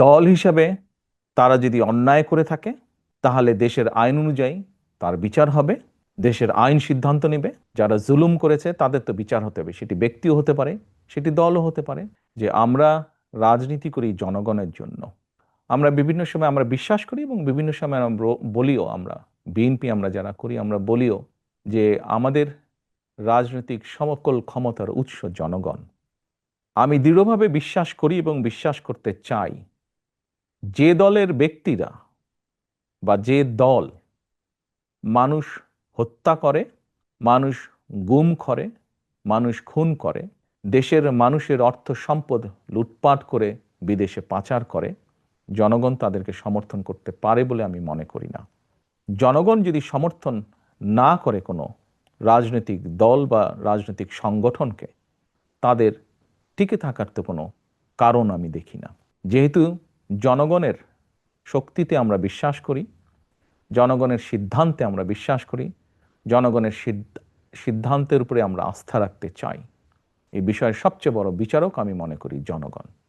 দল হিসাবে তারা যদি অন্যায় করে থাকে, তাহলে দেশের আইন অনুযায়ী তার বিচার হবে, দেশের আইন সিদ্ধান্ত নেবে। যারা জুলুম করেছে, তাদের তো বিচার হতে হবে। সেটি ব্যক্তিও হতে পারে, সেটি দলও হতে পারে। যে আমরা রাজনীতি করি জনগণের জন্য। আমরা বিভিন্ন সময় আমরা বিশ্বাস করি এবং বিভিন্ন সময় আমরা বলিও আমরা। বিএনপি আমরা যারা করি, আমরা বলিও যে আমাদের রাজনৈতিক সমকল ক্ষমতার উৎস জনগণ। আমি দৃঢ়ভাবে বিশ্বাস করি এবং বিশ্বাস করতে চাই। যে দলের ব্যক্তিরা বা যে দল মানুষ হত্যা করে, মানুষ গুম করে, মানুষ খুন করে, দেশের মানুষের অর্থ সম্পদ লুটপাট করে বিদেশে পাচার করে, জনগণ তাদেরকে সমর্থন করতে পারে বলে আমি মনে করি না। জনগণ যদি সমর্থন না করে কোনো রাজনৈতিক দল বা রাজনৈতিক সংগঠনকে, তাদের টিকে থাকার তো কোনো কারণ আমি দেখি না। যেহেতু জনগণের শক্তিতে আমরা বিশ্বাস করি, জনগণের সিদ্ধান্তে আমরা বিশ্বাস করি, জনগণের সিদ্ধ- সিদ্ধান্তের উপরে আমরা আস্থা রাখতে চাই। এই বিষয়ের সবচেয়ে বড় বিচারক আমি মনে করি জনগণ।